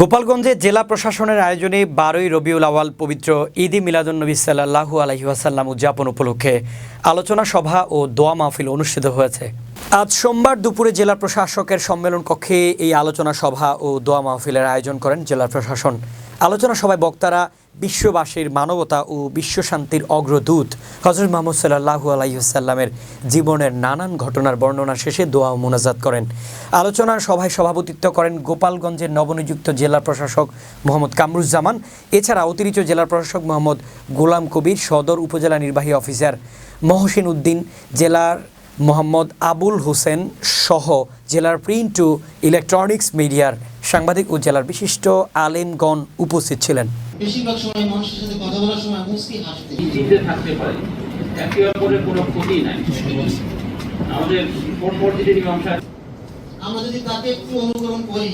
গোপালগঞ্জে জেলা প্রশাসনের আয়োজনে বারোই রবিউল আওয়াল পবিত্র ঈদি মিলাদুন্নবী সাল্লাহু আলহি ওয়াসাল্লাম উদযাপন উপলক্ষে আলোচনা সভা ও দোয়া মাহফিল অনুষ্ঠিত হয়েছে। আজ সোমবার দুপুরে জেলা প্রশাসকের সম্মেলন কক্ষে এই আলোচনা সভা ও দোয়া মাহফিলের আয়োজন করেন জেলা প্রশাসন। আলোচনা সভায় বক্তারা বিশ্ববাসীর মানবতা ও বিশ্বশান্তির অগ্রদূত হজরত মোহাম্মদ সাল্লাহু আলাইসাল্লামের জীবনের নানান ঘটনার বর্ণনা শেষে দোয়া ও মোনাজাত করেন। আলোচনার সভায় সভাপতিত্ব করেন গোপালগঞ্জের নবনিযুক্ত জেলা প্রশাসক মোহাম্মদ কামরুজ্জামান, এছাড়া অতিরিক্ত জেলা প্রশাসক মোহাম্মদ গোলাম কবির, সদর উপজেলা নির্বাহী অফিসার মহসিন উদ্দিন, জেলার মোহাম্মদ আবুল হোসেন সহ জেলার প্রিন্ট ও ইলেকট্রনিক্স মিডিয়ার সাংবাদিক ও জেলার বিশিষ্ট আলেমগণ উপস্থিত ছিলেন। বেশিরভাগ সময় মানুষের সাথে কথা বলার সময় মুসকি হাসতে। জিতে থাকতে পারে? একে অপরের কোনো ক্ষতি নাই। আমাদের পরবর্তীতে মীমাংসা আমরা যদি তাকে একটু অনুকরণ করি